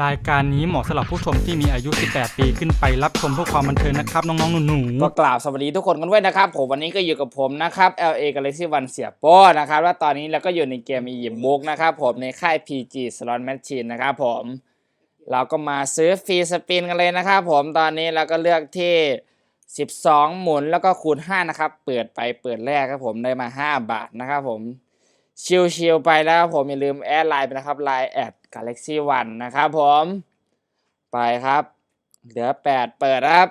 รายการนี้เหมาะสำหรับผู้ชมที่มีอายุ 18 ปีขึ้นไปรับชมเพื่อความบันเทิงนะครับน้องๆหนูก็กราบสวัสดีทุกคนกันด้วยนะครับ ผมวันนี้ก็อยู่กับผมนะครับ LA Galaxy One เสียโป้นะครับแล้วตอนนี้เราก็อยู่ในเกมอียิปต์บุกนะครับผมในค่าย PG Slot Machine นะครับผมเราก็มาซื้อฟรีสปินกันเลยนะครับผมตอนนี้เราก็เลือกที่ 12 หมุนแล้วก็คูณ 5 นะครับ เปิดไปเปิดแรกครับผมได้มา 5 บาทนะครับผม ชิลๆไปแล้วครับผมอย่าลืมแอดไลน์ไปนะครับไลน์แอด Galaxy One นะครับผมไปครับ เหลือ8เปิดครับ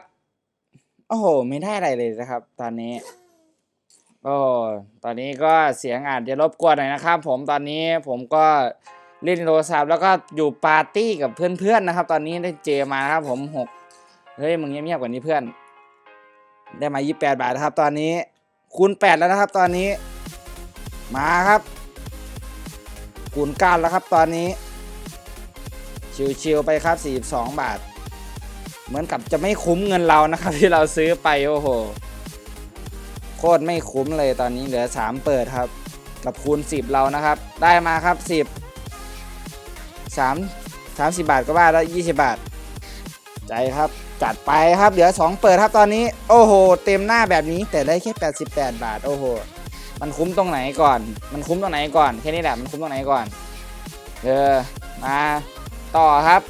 โอ้โห ไม่ได้อะไรเลยนะครับ ตอนนี้โอ้ตอนนี้ก็เสียงอาจจะรบกวนหน่อยนะครับ ผมตอนนี้ผมก็เล่นโทรศัพท์แล้วก็อยู่ปาร์ตี้กับเพื่อนๆนะครับ ตอนนี้ได้เจมาครับผมหกเฮ้ยมึงเงียบๆกว่านี้เพื่อน ได้มา 28 บาทนะครับ ตอนนี้คูณ8แล้วนะครับ ตอนนี้ มาครับคูณ9แล้วครับตอนนี้ ชิวๆไปครับ 42 บาท เหมือนกับจะไม่คุ้มเงินเรานะครับ ที่เราซื้อไปโอ้โห โคตรไม่คุ้มเลยตอนนี้เหลือ 3 เปิดครับ กับคูณ 10 เรานะครับ ได้มาครับ 10 3 30 บาทก็ว่าแล้ว 20 บาท ใจครับจัดไปครับเหลือ 2 เปิดครับตอนนี้ โอ้โห เต็มหน้าแบบนี้แต่ได้แค่ 88 บาท โอ้โห มันคุ้มตรงไหนก่อน มันคุ้มตรงไหนก่อนแค่นี้แหละมันคุ้มตรงไหนก่อน เออมาต่อครับ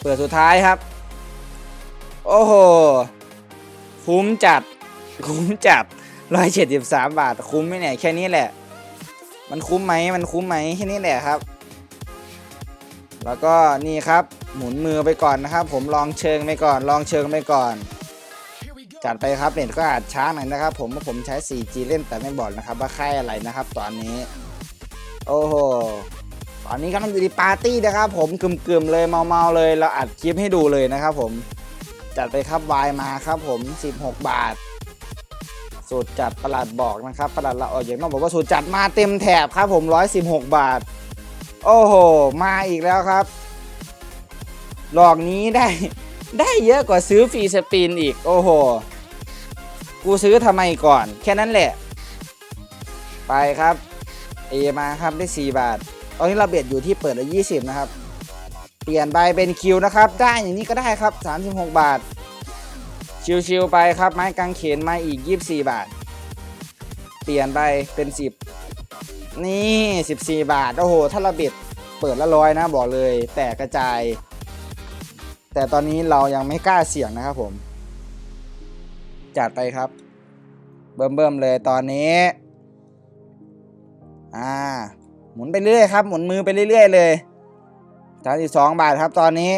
เปิดสุดท้ายครับ โอ้โหคุ้มจัด คุ้มจัดร้อยเจ็ดสิบสามบาท คุ้มไหมเนี่ยแค่นี้แหละ มันคุ้มไหมมันคุ้มไหมแค่นี้แหละครับ แล้วก็นี่ครับ หมุนมือไปก่อนนะครับ ผมลองเชิงไปก่อน ลองเชิงไปก่อน จัดไปครับเน็ตก็อาจช้าหน่อยนะครับ ผมเพราะผมใช้ 4G เล่นแต่ไม่บอกนะครับว่าค่ายอะไรนะครับตอนนี้ โอ้โหตอนนี้กำลังอยู่ในปาร์ตี้นะครับ ผมกึมๆเลยเมาๆเลย เราอัดคลิปให้ดูเลยนะครับ ผมจัดไปครับวายมาครับ ผม 16 บาทสูตรจัดประหลัดบอกนะครับประหลัดละอออย่างน้องบอกว่าสูตรจัดมาเต็มแถบครับผม 116 บาท โอ้โห มาอีกแล้วครับหลอกนี้ได้ได้เยอะกว่าซื้อฟรีสปินอีก โอ้โห กูซื้อทำไมก่อน แค่นั้นแหละ ไปครับ เอมาครับได้ 4 บาท ตอนนี้เราเบ็ดอยู่ที่เปิดละ20 นะครับ เปลี่ยนใบเป็นคิวนะครับ ได้อย่างนี้ก็ได้ครับ 36 บาท ชิวๆไปครับ ไม้กางเขนมาอีก 24 บาท เปลี่ยนไปเป็น 10 นี่ 14 บาท โอ้โห ถ้าเราเบ็ดเปิดละร้อยนะบอกเลย แตกกระจาย แต่ตอนนี้เรายังไม่กล้าเสี่ยงนะครับผม จัดไปครับ เบิ่มๆเลยตอนนี้ อ่า หมุนไปเรื่อยครับ หมุนมือไปเรื่อยๆเลยสามสิบสองบาทครับตอนนี้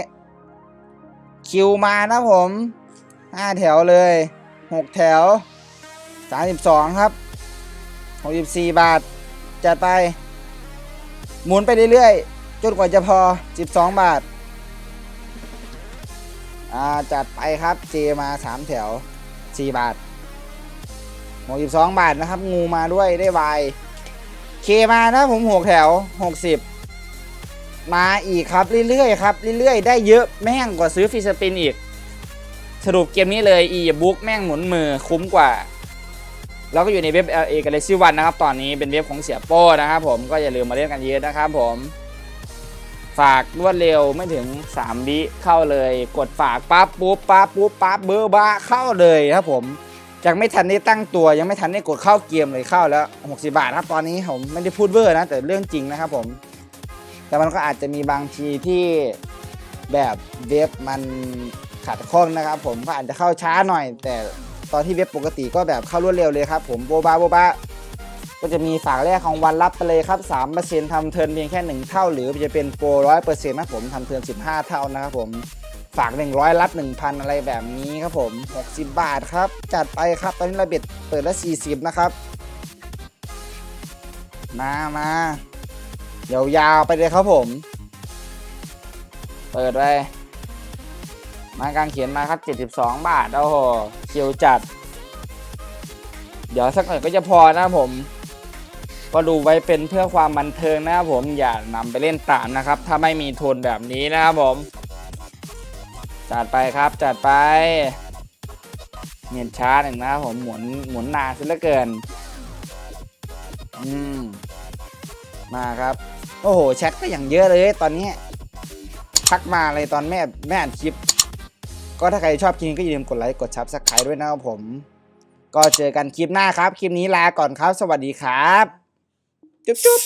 คิวมานะผมห้าแถวเลยหกแถวสามสิบสองครับหกสิบสี่บาท จัดไป หมุนไปเรื่อยๆ จนกว่าจะพอสิบสองบาท อ่า จัดไปครับเจมาสามแถว สี่บาทหกสิบสองบาทนะครับ งูมาด้วยได้วายเคมานะผมหกแถวหกสิบมาอีกครับเรื่อยๆครับเรื่อยๆ ได้เยอะแม่งกว่าซื้อฟรีสปินอีก สรุปเกมนี้เลยอีบุ๊กแม่งหมุนมือคุ้มกว่าแล้วก็อยู่ในเว็บ LA Galaxy One นะครับ ตอนนี้เป็นเว็บของเสียโป้นะครับผมก็อย่าลืมมาเล่นกันเยอะนะครับผม ฝากรวดเร็วไม่ถึง 3 วิเข้าเลย กดฝากปั๊บปุ๊บปั๊บปุ๊บปั๊บเบอร์บ้าเข้าเลยครับผมยังไม่ทันได้ตั้งตัวยังไม่ทันได้กดเข้าเกมเลยเข้าแล้ว 60 บาทครับตอนนี้ผมไม่ได้พูดเวอร์นะ แต่เรื่องจริงนะครับผม แต่มันก็อาจจะมีบางทีที่แบบเว็บมันขัดข้องนะครับผมก็อาจจะเข้าช้าหน่อย แต่ตอนที่เว็บปกติก็แบบเข้ารวดเร็วเลยครับผมโบบาโบบา ก็จะมีฝากแรกของวันรับไปเลยครับ3%ทำเทิร์นเพียงแค่ 1 เท่า หรือจะเป็นโปรร้อยเปอร์เซ็นต์นะผมทำเทิร์น15 เท่านะครับผมฝาก 100 รับ 1,000 อะไรแบบนี้ครับผม 60 บาทครับ จัดไปครับ ตอนนี้ระเบ็ดเปิดละ 40 นะครับ มามาเดี๋ยวยาวไปเลยครับผม เปิดไปมากางเขียนมาครับ 72 บาท โอ้โหเขียวจัด เดี๋ยวสักหน่อยก็จะพอนะครับผม ก็ดูไว้เป็นเพื่อความบันเทิงนะครับผมอย่านำไปเล่นตามนะครับ ถ้าไม่มีทุนแบบนี้นะครับผม จัดไปครับจัดไปเงียนช้าหนึ่งนะครับผมหมุนหมุนนานซะเหลือเกิน อืมมาครับ โอ้โหแชทก็อย่างเยอะเลย ตอนนี้ทักมาอะไรตอนแม่แม่อ่านคลิป ก็ถ้าใครชอบคลิปนี้ก็อย่าลืมกดไลค์กดซับสไครต์ด้วยนะครับผม ก็เจอกันคลิปหน้าครับ คลิปนี้ลาก่อนครับ สวัสดีครับ จุ๊บจุ๊บ